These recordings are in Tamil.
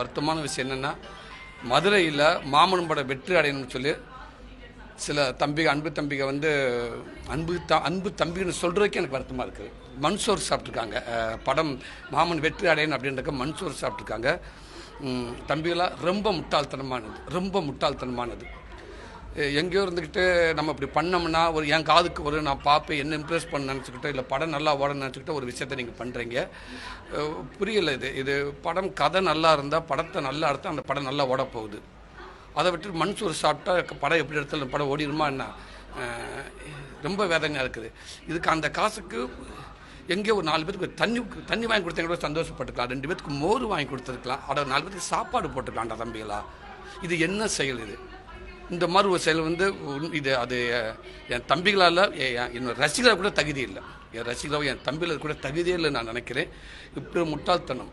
வருத்தமான விஷயம் என்னென்னா மதுரையில் மாமனும் பட வெற்றி அடையணும்னு சொல்லி சில தம்பி அன்பு தம்பிக வந்து அன்பு த அன்பு தம்பின்னு சொல்கிறதுக்கே எனக்கு வருத்தமாக இருக்குது மன்சோர் சாப்பிட்ருக்காங்க படம் மாமன் வெற்றி அடையணும் அப்படின்றக்க மன்சோர் சாப்பிட்ருக்காங்க தம்பிகளாக ரொம்ப முட்டாள்தனமானது. ரொம்ப முட்டாள்தனமானது. எங்கேயோ இருந்துக்கிட்டு நம்ம இப்படி பண்ணோம்னா ஒரு என் காதுக்கு ஒரு நான் பார்ப்பேன் என்ன இம்ப்ரெஸ் பண்ண நினச்சிக்கிட்டோ இல்லை படம் நல்லா ஓட நினச்சிக்கிட்டோ ஒரு விஷயத்த நீங்கள் பண்ணுறீங்க புரியலை இது. இது படம் கதை நல்லா இருந்தால் படத்தை நல்லா எடுத்தால் அந்த படம் நல்லா ஓட போகுது. அதை விட்டு மண்சூர் சாப்பிட்டா படம் எப்படி எடுத்தாலும் படம் ஓடிடுமா என்ன? ரொம்ப வேதனையாக இருக்குது. இதுக்கு அந்த காசுக்கு எங்கேயோ ஒரு நாலு பேருக்கு தண்ணி தண்ணி வாங்கி கொடுத்தா கூட சந்தோஷப்பட்டுக்கலாம். ரெண்டு பேருக்கு மோர் வாங்கி கொடுத்துருக்கலாம். அட நாலு பேருக்கு சாப்பாடு போட்டுக்கலாம்டா தம்பிகளா. இது என்ன செயல் இது? இந்த மாதிரி ஒரு செயல் வந்து இது அது என் தம்பிகளால் என்னோட ரசிகரை கூட தகுதி இல்லை. என் ரசிகரோ என் தம்பிகள் கூட தகுதியே இல்லை நான் நினைக்கிறேன். இப்படி முட்டாள்தனம்.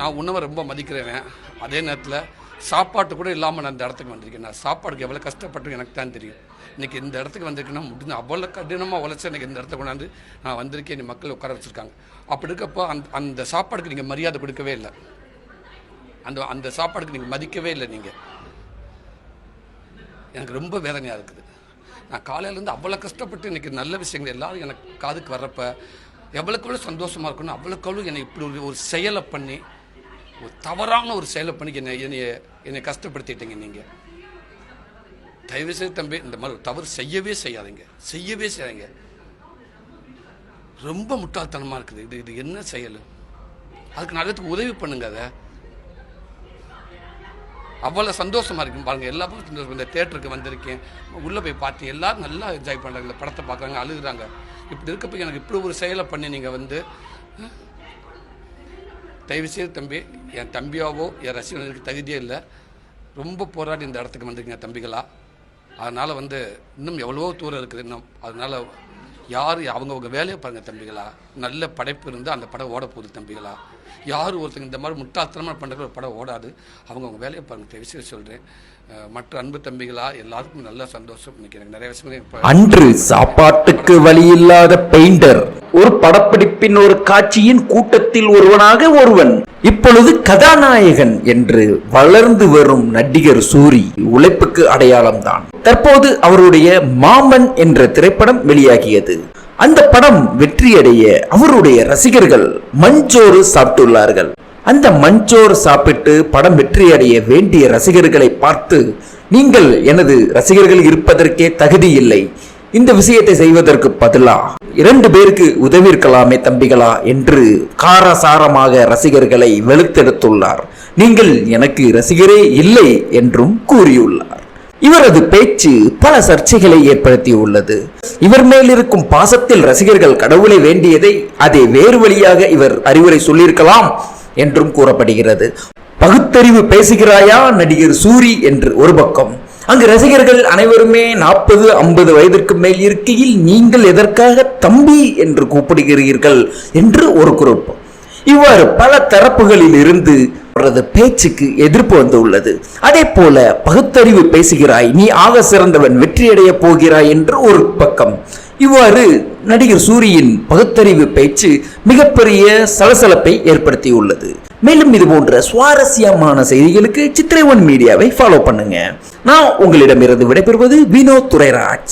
நான் உணவை ரொம்ப மதிக்கிறேன் அதே நேரத்தில் சாப்பாட்டு கூட இல்லாமல் நான் இந்த இடத்துக்கு வந்திருக்கேன். நான் சாப்பாடுக்கு எவ்வளோ கஷ்டப்பட்டு எனக்கு தான் தெரியும். இன்றைக்கி இந்த இடத்துக்கு வந்திருக்கேன்னா முடிஞ்ச அவ்வளோ கடினமாக உழைச்சி எனக்கு இந்த இடத்துக்கு கொண்டாந்து நான் வந்திருக்கேன். என் மக்கள் உட்கார வச்சுருக்காங்க. அப்படி இருக்கப்போ அந்த அந்த சாப்பாடுக்கு நீங்கள் மரியாதை கொடுக்கவே இல்லை. அந்த அந்த சாப்பாடுக்கு நீங்கள் மதிக்கவே இல்லை நீங்கள் எனக்கு ரொம்ப வேதனையாக இருக்குது. நான் காலையிலேருந்து அவ்வளோ கஷ்டப்பட்டு இன்றைக்கி நல்ல விஷயங்கள் எல்லாரும் எனக்கு காதுக்கு வர்றப்ப எவ்வளோக்கு எவ்வளோ சந்தோஷமாக இருக்கணும் அவ்வளோக்கு என்னை இப்படி ஒரு ஒரு செயலை பண்ணி ஒரு தவறான ஒரு செயலை பண்ணி என்னை என்னைய என்னை கஷ்டப்படுத்திட்டீங்க நீங்கள் தயவுசெய்து தம்பி இந்த மாதிரி தவறு செய்யவே செய்யாதீங்க. செய்யவே செய்யாதீங்க. ரொம்ப முட்டாள்தனமாக இருக்குது. இது இது என்ன செயல்? அதுக்கு நிறையத்துக்கு உதவி பண்ணுங்க அதை. அவ்வளோ சந்தோஷமாக இருக்கும். பாருங்கள் எல்லா பக்கம் சந்தோஷம் இந்த தேட்டருக்கு வந்திருக்கேன். உள்ளே போய் பார்த்தேன் எல்லாரும் நல்லா என்ஜாய் பண்ணுறாங்க இந்த படத்தை பார்க்குறாங்க அழுகுறாங்க. இப்படி இருக்கப்ப எனக்கு இப்படி ஒரு செயலை பண்ணி நீங்கள் வந்து தயவுசெய்து தம்பி என் தம்பியாவோ என் ரசிகர்களுக்கு தகுதியே இல்லை. ரொம்ப போராடி இந்த இடத்துக்கு வந்திருக்கீங்க தம்பிகளா. அதனால் வந்து இன்னும் எவ்வளவோ தூரம் இருக்குது. இன்னும் அதனால் யார் அவங்கவுங்க வேலையை பாருங்கள் தம்பிகளா. நல்ல படைப்பு இருந்து அந்த படம் ஓட போகுது தம்பிகளா. யார் ஒருத்தங்க இந்த மாதிரி முட்டாள்தனமாக பண்ணுற ஒரு படம் ஓடாது. அவங்கவுங்க வேலையை பாருங்கள் தயவுசெய்து சொல்கிறேன் மற்ற அன்பு தம்பிகளா எல்லாருக்கும் நல்ல சந்தோஷம். இன்னைக்கு எனக்கு நிறைய விஷயங்கள் அன்று சாப்பாட்டுக்கு வழியில்லாத பெயிண்டர் ஒரு படப்பிடிப்பின் ஒரு காட்சியின் கூட்டத்தில் ஒருவனாக ஒருவன் இப்பொழுது கதாநாயகன் என்று வளர்ந்து வரும் நடிகர் சூரி உழைப்புக்கு அடையாளம்தான். தற்போது அவருடைய மாமன் என்ற திரைப்படம் வெளியாகியது. அந்த படம் வெற்றியடைய அவருடைய ரசிகர்கள் மஞ்சோறு சாப்பிட்டுள்ளார்கள். அந்த மஞ்சோர் சாப்பிட்டு படம் வெற்றியடைய வேண்டிய ரசிகர்களை பார்த்து நீங்கள் எனது ரசிகர்கள் இருப்பதற்கே தகுதி இல்லை. இந்த விஷயத்தை செய்வதற்கு பதிலா? இரண்டு பேருக்கு உதவி இருக்கலாமே தம்பிகளா? என்று காரசாரமாக ரசிகர்களை வெளுத்தெடுத்துள்ளார். நீங்கள் எனக்கு ரசிகரே இல்லை என்றும் கூறியுள்ளார். இவரது பேச்சு பல சர்ச்சைகளை ஏற்படுத்தியுள்ளது. இவர் மேல் இருக்கும் பாசத்தில் ரசிகர்கள் கடவுளை வேண்டியதை அதை வேறு வழியாக இவர் அறிவுரை சொல்லியிருக்கலாம் என்றும் கூறப்படுகிறது. பகுத்தறிவு பேசுகிறாயா நடிகர் சூரி என்று ஒரு பக்கம். அங்கு ரசிகர்கள் அனைவருமே நாற்பது ஐம்பது வயதிற்கு மேல் இருக்கையில் நீங்கள் எதற்காக தம்பி என்று கூப்பிடுகிறீர்கள் என்று ஒரு குறிப்பு இவ்வாறு பல தரப்புகளில் இருந்து அவரது பேச்சுக்கு எதிர்ப்பு வந்து உள்ளது அதே போல பகுத்தறிவு பேசுகிறாய் நீ ஆக சிறந்தவன் வெற்றியடைய போகிறாய் என்று ஒரு பக்கம். இவ்வாறு நடிகர் சூரியின் பகுத்தறிவு பேச்சு மிகப்பெரிய சலசலப்பை ஏற்படுத்தியுள்ளது. மேலும் இது போன்ற சுவாரஸ்யமான செய்திகளுக்கு சித்திரை ஒன் மீடியாவை ஃபாலோ பண்ணுங்க. நான் உங்களிடமிருந்து விடைபெறுவது வினோத் துரைராஜ்.